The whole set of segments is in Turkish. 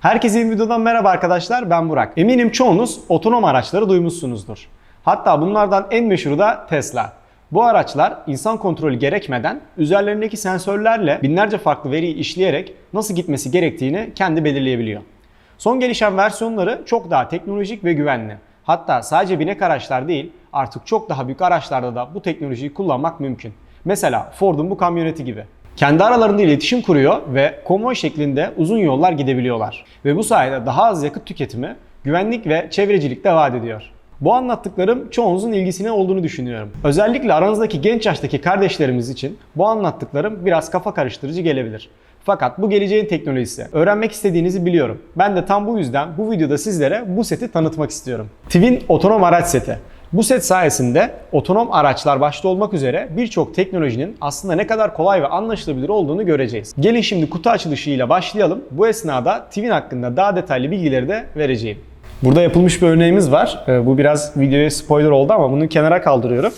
Herkese yeni videodan merhaba arkadaşlar ben Burak. Eminim çoğunuz otonom araçları duymuşsunuzdur. Hatta bunlardan en meşhuru da Tesla. Bu araçlar insan kontrolü gerekmeden üzerlerindeki sensörlerle binlerce farklı veriyi işleyerek nasıl gitmesi gerektiğini kendi belirleyebiliyor. Son gelişen versiyonları çok daha teknolojik ve güvenli. Hatta sadece binek araçlar değil artık çok daha büyük araçlarda da bu teknolojiyi kullanmak mümkün. Mesela Ford'un bu kamyoneti gibi. Kendi aralarında iletişim kuruyor ve konvoy şeklinde uzun yollar gidebiliyorlar. Ve bu sayede daha az yakıt tüketimi, güvenlik ve çevrecilik de vaat ediyor. Bu anlattıklarım çoğunuzun ilgisine olduğunu düşünüyorum. Özellikle aranızdaki genç yaştaki kardeşlerimiz için bu anlattıklarım biraz kafa karıştırıcı gelebilir. Fakat bu geleceğin teknolojisi. Öğrenmek istediğinizi biliyorum. Ben de tam bu yüzden bu videoda sizlere bu seti tanıtmak istiyorum. Twin otonom araç seti. Bu set sayesinde otonom araçlar başta olmak üzere birçok teknolojinin aslında ne kadar kolay ve anlaşılabilir olduğunu göreceğiz. Gelin şimdi kutu açılışıyla başlayalım. Bu esnada Twin hakkında daha detaylı bilgileri de vereceğim. Burada yapılmış bir örneğimiz var. Ee, Bu biraz videoya spoiler oldu ama bunu kenara kaldırıyorum.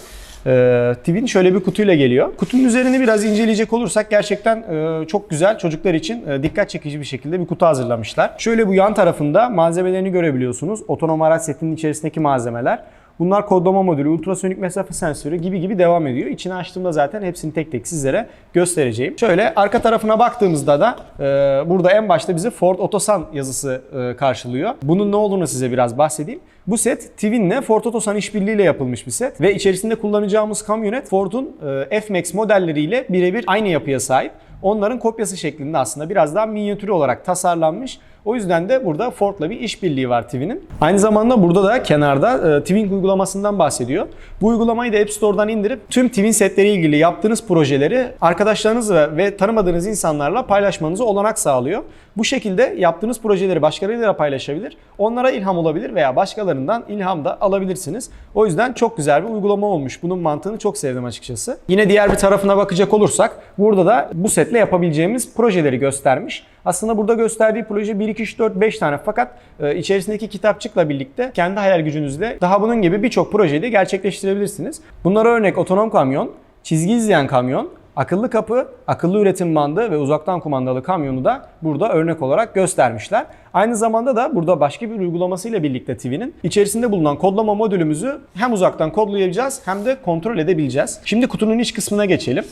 Ee, Twin şöyle bir kutuyla geliyor. Kutunun üzerini biraz inceleyecek olursak gerçekten e, çok güzel çocuklar için e, dikkat çekici bir şekilde bir kutu hazırlamışlar. Şöyle bu yan tarafında malzemelerini görebiliyorsunuz. Otonom araç setinin içerisindeki malzemeler. Bunlar kodlama modülü, ultrasonik mesafe sensörü gibi gibi devam ediyor. İçini açtığımda zaten hepsini tek tek sizlere göstereceğim. Şöyle arka tarafına baktığımızda da e, burada en başta bizi Ford Otosan yazısı e, karşılıyor. Bunun ne olduğunu size biraz bahsedeyim. Bu set Twin'le Ford Otosan işbirliğiyle yapılmış bir set ve içerisinde kullanacağımız kamyonet Ford'un e, F-Max modelleriyle birebir aynı yapıya sahip. Onların kopyası şeklinde aslında biraz daha minyatürü olarak tasarlanmış. O yüzden de burada Ford'la bir işbirliği var Twin'in. Aynı zamanda burada da kenarda e, Twin uygulamasından bahsediyor. Bu uygulamayı da App Store'dan indirip tüm Twin setleri ilgili yaptığınız projeleri arkadaşlarınız ve, tanımadığınız insanlarla paylaşmanıza olanak sağlıyor. Bu şekilde yaptığınız projeleri başkalarıyla paylaşabilir, onlara ilham olabilir veya başkalarından ilham da alabilirsiniz. O yüzden çok güzel bir uygulama olmuş. Bunun mantığını çok sevdim açıkçası. Yine diğer bir tarafına bakacak olursak burada da bu setle yapabileceğimiz projeleri göstermiş. Aslında burada gösterdiği proje 1, 2, 3, 4, 5 tane fakat e, içerisindeki kitapçıkla birlikte kendi hayal gücünüzle daha bunun gibi birçok projeyi de gerçekleştirebilirsiniz. Bunlara örnek otonom kamyon, çizgi izleyen kamyon, akıllı kapı, akıllı üretim bandı ve uzaktan kumandalı kamyonu da burada örnek olarak göstermişler. Aynı zamanda da burada başka bir uygulamasıyla birlikte TV'nin içerisinde bulunan kodlama modülümüzü hem uzaktan kodlayabileceğiz hem de kontrol edebileceğiz. Şimdi kutunun iç kısmına geçelim.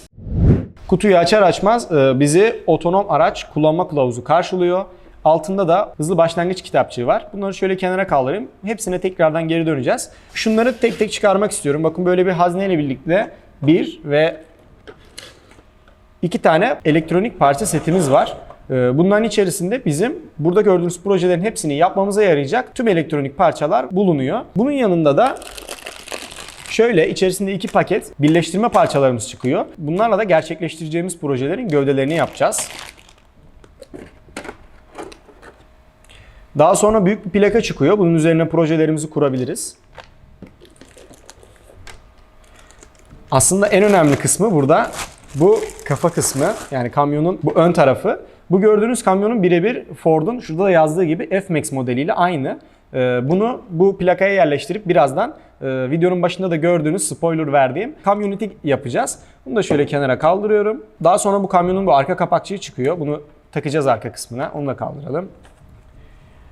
Kutuyu açar açmaz e, bizi otonom araç kullanma kılavuzu karşılıyor. Altında da hızlı başlangıç kitapçığı var. Bunları şöyle kenara kaldırayım. Hepsine tekrardan geri döneceğiz. Şunları tek tek çıkarmak istiyorum. Bakın böyle bir hazneyle birlikte bir ve iki tane elektronik parça setimiz var. E, Bunların içerisinde bizim burada gördüğünüz projelerin hepsini yapmamıza yarayacak tüm elektronik parçalar bulunuyor. Bunun yanında da Şöyle içerisinde iki paket birleştirme parçalarımız çıkıyor. Bunlarla da gerçekleştireceğimiz projelerin gövdelerini yapacağız. Daha sonra büyük bir plaka çıkıyor. Bunun üzerine projelerimizi kurabiliriz. Aslında en önemli kısmı burada bu kafa kısmı yani kamyonun bu ön tarafı. Bu gördüğünüz kamyonun birebir Ford'un şurada da yazdığı gibi F-Max modeliyle aynı. Ee, Bunu bu plakaya yerleştirip birazdan e, videonun başında da gördüğünüz spoiler verdiğim kamyoneti yapacağız. Bunu da şöyle kenara kaldırıyorum. Daha sonra bu kamyonun bu arka kapakçığı çıkıyor. Bunu takacağız arka kısmına. Onu da kaldıralım.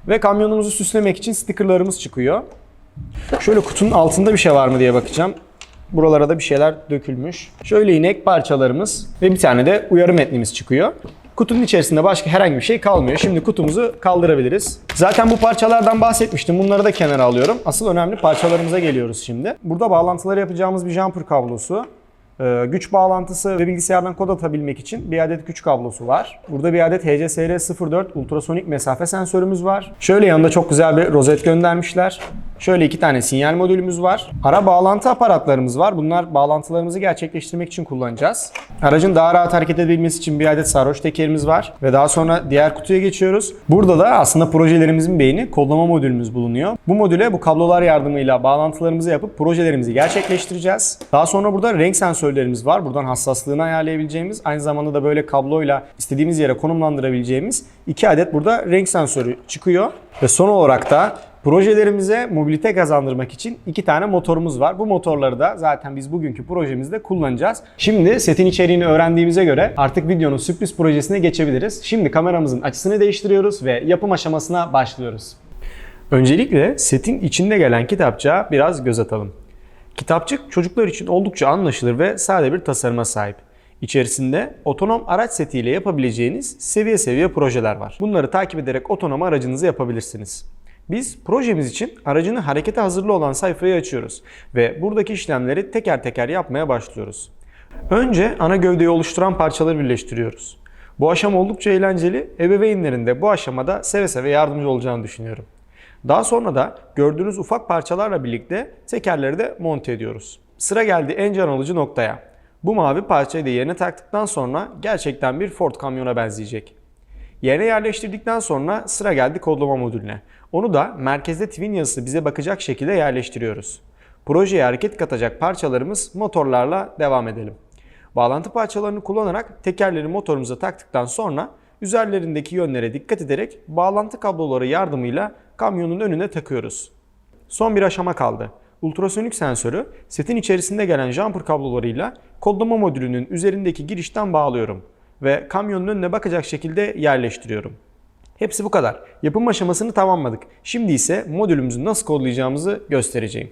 Ve kamyonumuzu süslemek için stickerlarımız çıkıyor. Şöyle kutunun altında bir şey var mı diye bakacağım. Buralara da bir şeyler dökülmüş. Şöyle yine ek parçalarımız ve bir tane de uyarı metnimiz çıkıyor. Kutunun içerisinde başka herhangi bir şey kalmıyor. Şimdi kutumuzu kaldırabiliriz. Zaten bu parçalardan bahsetmiştim. Bunları da kenara alıyorum. Asıl önemli parçalarımıza geliyoruz şimdi. Burada bağlantıları yapacağımız bir jumper kablosu. Ee, güç bağlantısı ve bilgisayardan kod atabilmek için bir adet güç kablosu var. Burada bir adet HCSR04 ultrasonik mesafe sensörümüz var. Şöyle yanında çok güzel bir rozet göndermişler. Şöyle iki tane sinyal modülümüz var. Ara bağlantı aparatlarımız var. Bunlar bağlantılarımızı gerçekleştirmek için kullanacağız. Aracın daha rahat hareket edebilmesi için bir adet sarhoş tekerimiz var. Ve daha sonra diğer kutuya geçiyoruz. Burada da aslında projelerimizin beyni kodlama modülümüz bulunuyor. Bu modüle bu kablolar yardımıyla bağlantılarımızı yapıp projelerimizi gerçekleştireceğiz. Daha sonra burada renk sensörlerimiz var. Buradan hassaslığını ayarlayabileceğimiz, aynı zamanda da böyle kabloyla istediğimiz yere konumlandırabileceğimiz iki adet burada renk sensörü çıkıyor. Ve son olarak da Projelerimize mobilite kazandırmak için iki tane motorumuz var. Bu motorları da zaten biz bugünkü projemizde kullanacağız. Şimdi setin içeriğini öğrendiğimize göre artık videonun sürpriz projesine geçebiliriz. Şimdi kameramızın açısını değiştiriyoruz ve yapım aşamasına başlıyoruz. Öncelikle setin içinde gelen kitapçığa biraz göz atalım. Kitapçık çocuklar için oldukça anlaşılır ve sade bir tasarıma sahip. İçerisinde otonom araç setiyle yapabileceğiniz seviye seviye projeler var. Bunları takip ederek otonom aracınızı yapabilirsiniz. Biz projemiz için aracını harekete hazırlı olan sayfayı açıyoruz ve buradaki işlemleri teker teker yapmaya başlıyoruz. Önce ana gövdeyi oluşturan parçaları birleştiriyoruz. Bu aşama oldukça eğlenceli. Ebeveynlerin de bu aşamada seve seve yardımcı olacağını düşünüyorum. Daha sonra da gördüğünüz ufak parçalarla birlikte tekerleri de monte ediyoruz. Sıra geldi en can alıcı noktaya. Bu mavi parçayı da yerine taktıktan sonra gerçekten bir Ford kamyona benzeyecek. Yerine yerleştirdikten sonra sıra geldi kodlama modülüne. Onu da merkezde twin yazısı bize bakacak şekilde yerleştiriyoruz. Projeye hareket katacak parçalarımız motorlarla devam edelim. Bağlantı parçalarını kullanarak tekerleri motorumuza taktıktan sonra üzerlerindeki yönlere dikkat ederek bağlantı kabloları yardımıyla kamyonun önüne takıyoruz. Son bir aşama kaldı. Ultrasonik sensörü setin içerisinde gelen jumper kablolarıyla kodlama modülünün üzerindeki girişten bağlıyorum ve kamyonun önüne bakacak şekilde yerleştiriyorum. Hepsi bu kadar. Yapım aşamasını tamamladık. Şimdi ise modülümüzü nasıl kodlayacağımızı göstereceğim.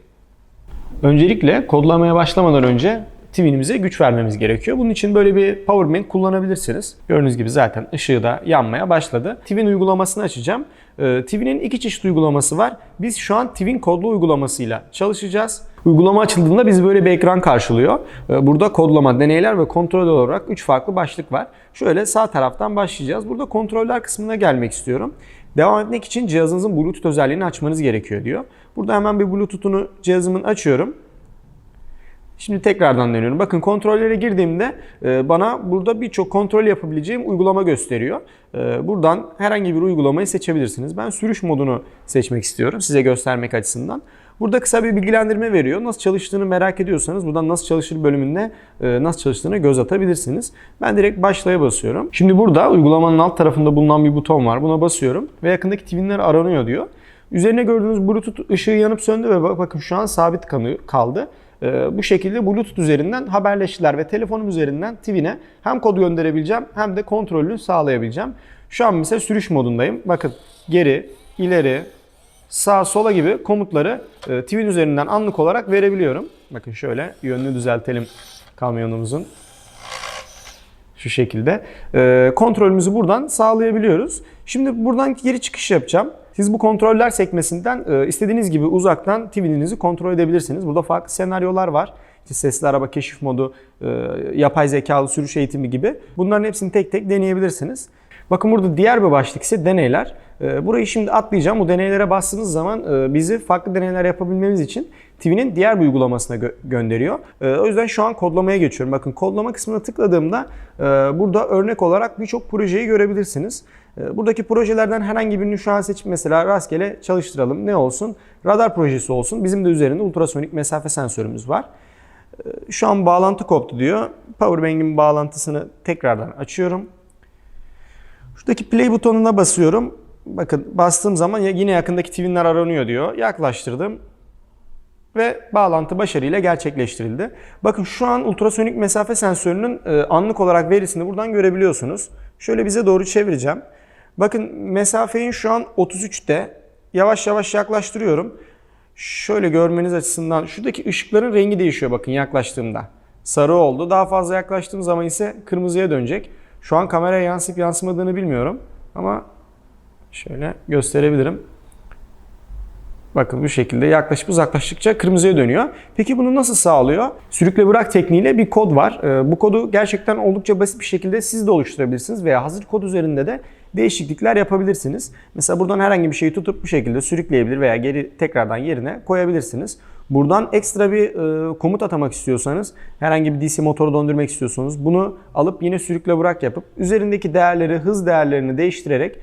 Öncelikle kodlamaya başlamadan önce Twin'imize güç vermemiz gerekiyor. Bunun için böyle bir power bank kullanabilirsiniz. Gördüğünüz gibi zaten ışığı da yanmaya başladı. Twin uygulamasını açacağım. Ee, Twin'in iki çeşit uygulaması var. Biz şu an Twin kodlu uygulamasıyla çalışacağız. Uygulama açıldığında bizi böyle bir ekran karşılıyor. Ee, Burada kodlama, deneyler ve kontrol olarak 3 farklı başlık var. Şöyle sağ taraftan başlayacağız. Burada kontroller kısmına gelmek istiyorum. Devam etmek için cihazınızın Bluetooth özelliğini açmanız gerekiyor diyor. Burada hemen bir Bluetooth'unu cihazımın açıyorum. Şimdi tekrardan dönüyorum. Bakın kontrollere girdiğimde e, bana burada birçok kontrol yapabileceğim uygulama gösteriyor. E, Buradan herhangi bir uygulamayı seçebilirsiniz. Ben sürüş modunu seçmek istiyorum size göstermek açısından. Burada kısa bir bilgilendirme veriyor. Nasıl çalıştığını merak ediyorsanız buradan nasıl çalışır bölümünde e, nasıl çalıştığını göz atabilirsiniz. Ben direkt başlaya basıyorum. Şimdi burada uygulamanın alt tarafında bulunan bir buton var. Buna basıyorum ve yakındaki twinler aranıyor diyor. Üzerine gördüğünüz Bluetooth ışığı yanıp söndü ve bakın şu an sabit kaldı. Ee, bu şekilde Bluetooth üzerinden haberleştiler ve telefonum üzerinden Twin'e hem kod gönderebileceğim hem de kontrolünü sağlayabileceğim. Şu an mesela sürüş modundayım. Bakın geri, ileri, sağ, sola gibi komutları e, Twin üzerinden anlık olarak verebiliyorum. Bakın şöyle yönünü düzeltelim kamyonumuzun. Şu şekilde. E, kontrolümüzü buradan sağlayabiliyoruz. Şimdi buradan geri çıkış yapacağım. Siz bu kontroller sekmesinden e, istediğiniz gibi uzaktan TV'nizi kontrol edebilirsiniz. Burada farklı senaryolar var. İşte sesli araba keşif modu, e, yapay zekalı sürüş eğitimi gibi. Bunların hepsini tek tek deneyebilirsiniz. Bakın burada diğer bir başlık ise deneyler. E, burayı şimdi atlayacağım. Bu deneylere bastığınız zaman bizi farklı deneyler yapabilmemiz için TV'nin diğer bir uygulamasına gö- gönderiyor. O yüzden şu an kodlamaya geçiyorum. Bakın kodlama kısmına tıkladığımda burada örnek olarak birçok projeyi görebilirsiniz. Buradaki projelerden herhangi birini şu an seçip mesela rastgele çalıştıralım. Ne olsun? Radar projesi olsun. Bizim de üzerinde ultrasonik mesafe sensörümüz var. Şu an bağlantı koptu diyor. Powerbank'in bağlantısını tekrardan açıyorum. Şuradaki play butonuna basıyorum. Bakın bastığım zaman yine yakındaki twinler aranıyor diyor. Yaklaştırdım ve bağlantı başarıyla gerçekleştirildi. Bakın şu an ultrasonik mesafe sensörünün anlık olarak verisini buradan görebiliyorsunuz. Şöyle bize doğru çevireceğim. Bakın mesafeyi şu an 33'te. Yavaş yavaş yaklaştırıyorum. Şöyle görmeniz açısından şuradaki ışıkların rengi değişiyor bakın yaklaştığımda. Sarı oldu. Daha fazla yaklaştığım zaman ise kırmızıya dönecek. Şu an kameraya yansıp yansımadığını bilmiyorum. Ama şöyle gösterebilirim. Bakın bu şekilde yaklaşıp uzaklaştıkça kırmızıya dönüyor. Peki bunu nasıl sağlıyor? Sürükle bırak tekniğiyle bir kod var. Ee, bu kodu gerçekten oldukça basit bir şekilde siz de oluşturabilirsiniz veya hazır kod üzerinde de değişiklikler yapabilirsiniz. Mesela buradan herhangi bir şeyi tutup bu şekilde sürükleyebilir veya geri tekrardan yerine koyabilirsiniz. Buradan ekstra bir e, komut atamak istiyorsanız, herhangi bir DC motoru döndürmek istiyorsanız bunu alıp yine sürükle bırak yapıp üzerindeki değerleri, hız değerlerini değiştirerek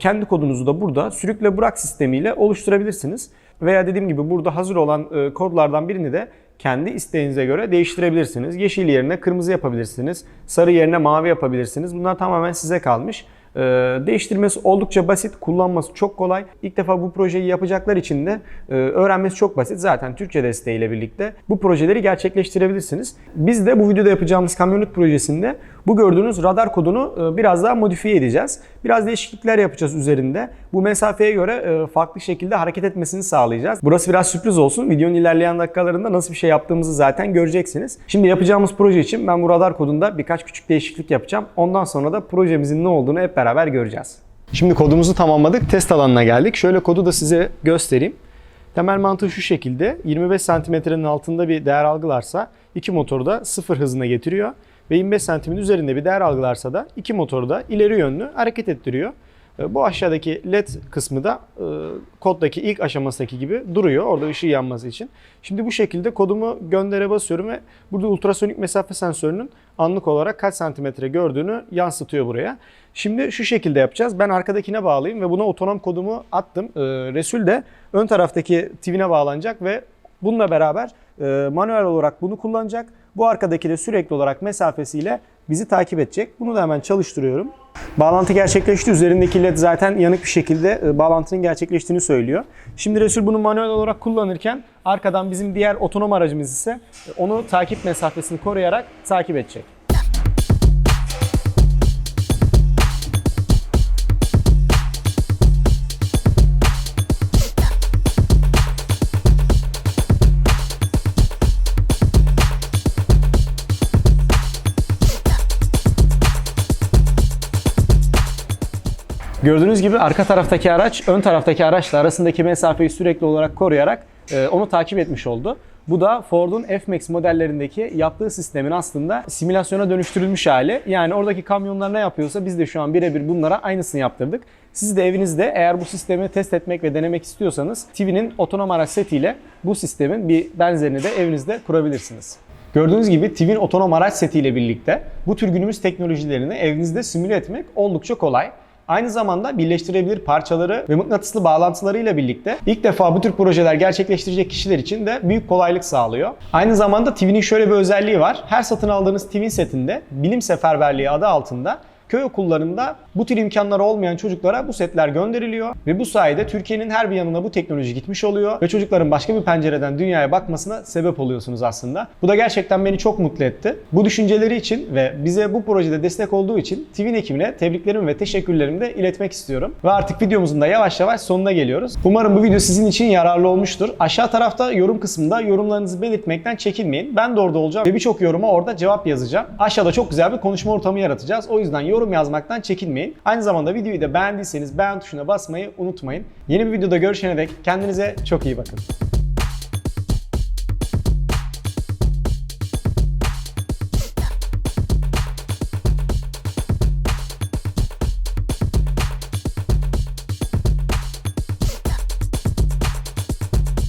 kendi kodunuzu da burada sürükle bırak sistemiyle oluşturabilirsiniz. Veya dediğim gibi burada hazır olan e, kodlardan birini de kendi isteğinize göre değiştirebilirsiniz. Yeşil yerine kırmızı yapabilirsiniz. Sarı yerine mavi yapabilirsiniz. Bunlar tamamen size kalmış. Ee, değiştirmesi oldukça basit, kullanması çok kolay. İlk defa bu projeyi yapacaklar için de e, öğrenmesi çok basit. Zaten Türkçe desteğiyle birlikte bu projeleri gerçekleştirebilirsiniz. Biz de bu videoda yapacağımız kamyonet projesinde bu gördüğünüz radar kodunu e, biraz daha modifiye edeceğiz. Biraz değişiklikler yapacağız üzerinde. Bu mesafeye göre e, farklı şekilde hareket etmesini sağlayacağız. Burası biraz sürpriz olsun. Videonun ilerleyen dakikalarında nasıl bir şey yaptığımızı zaten göreceksiniz. Şimdi yapacağımız proje için ben bu radar kodunda birkaç küçük değişiklik yapacağım. Ondan sonra da projemizin ne olduğunu hep beraber göreceğiz. Şimdi kodumuzu tamamladık. Test alanına geldik. Şöyle kodu da size göstereyim. Temel mantığı şu şekilde. 25 santimetrenin altında bir değer algılarsa iki motoru da sıfır hızına getiriyor. Ve 25 santimin üzerinde bir değer algılarsa da iki motoru da ileri yönlü hareket ettiriyor. E, Bu aşağıdaki led kısmı da e, koddaki ilk aşamasındaki gibi duruyor orada ışığı yanması için. Şimdi bu şekilde kodumu göndere basıyorum ve burada ultrasonik mesafe sensörünün anlık olarak kaç santimetre gördüğünü yansıtıyor buraya. Şimdi şu şekilde yapacağız. Ben arkadakine bağlayayım ve buna otonom kodumu attım. E, Resul de ön taraftaki TV'ne bağlanacak ve bununla beraber manuel olarak bunu kullanacak. Bu arkadaki de sürekli olarak mesafesiyle bizi takip edecek. Bunu da hemen çalıştırıyorum. Bağlantı gerçekleşti. Üzerindeki led zaten yanık bir şekilde e, bağlantının gerçekleştiğini söylüyor. Şimdi Resul bunu manuel olarak kullanırken arkadan bizim diğer otonom aracımız ise e, onu takip mesafesini koruyarak takip edecek. Gördüğünüz gibi arka taraftaki araç ön taraftaki araçla arasındaki mesafeyi sürekli olarak koruyarak e, onu takip etmiş oldu. Bu da Ford'un F-Max modellerindeki yaptığı sistemin aslında simülasyona dönüştürülmüş hali. Yani oradaki kamyonlar ne yapıyorsa biz de şu an birebir bunlara aynısını yaptırdık. Siz de evinizde eğer bu sistemi test etmek ve denemek istiyorsanız TV'nin otonom araç setiyle bu sistemin bir benzerini de evinizde kurabilirsiniz. Gördüğünüz gibi TV'nin otonom araç setiyle birlikte bu tür günümüz teknolojilerini evinizde simüle etmek oldukça kolay. Aynı zamanda birleştirebilir parçaları ve mıknatıslı bağlantılarıyla birlikte ilk defa bu tür projeler gerçekleştirecek kişiler için de büyük kolaylık sağlıyor. Aynı zamanda TV'nin şöyle bir özelliği var. Her satın aldığınız TV setinde bilim seferberliği adı altında köy okullarında bu tür imkanları olmayan çocuklara bu setler gönderiliyor ve bu sayede Türkiye'nin her bir yanına bu teknoloji gitmiş oluyor ve çocukların başka bir pencereden dünyaya bakmasına sebep oluyorsunuz aslında. Bu da gerçekten beni çok mutlu etti. Bu düşünceleri için ve bize bu projede destek olduğu için TV'nin ekibine tebriklerimi ve teşekkürlerimi de iletmek istiyorum. Ve artık videomuzun da yavaş yavaş sonuna geliyoruz. Umarım bu video sizin için yararlı olmuştur. Aşağı tarafta yorum kısmında yorumlarınızı belirtmekten çekinmeyin. Ben de orada olacağım ve birçok yoruma orada cevap yazacağım. Aşağıda çok güzel bir konuşma ortamı yaratacağız. O yüzden yorum yazmaktan çekinmeyin. Aynı zamanda videoyu da beğendiyseniz beğen tuşuna basmayı unutmayın. Yeni bir videoda görüşene dek kendinize çok iyi bakın.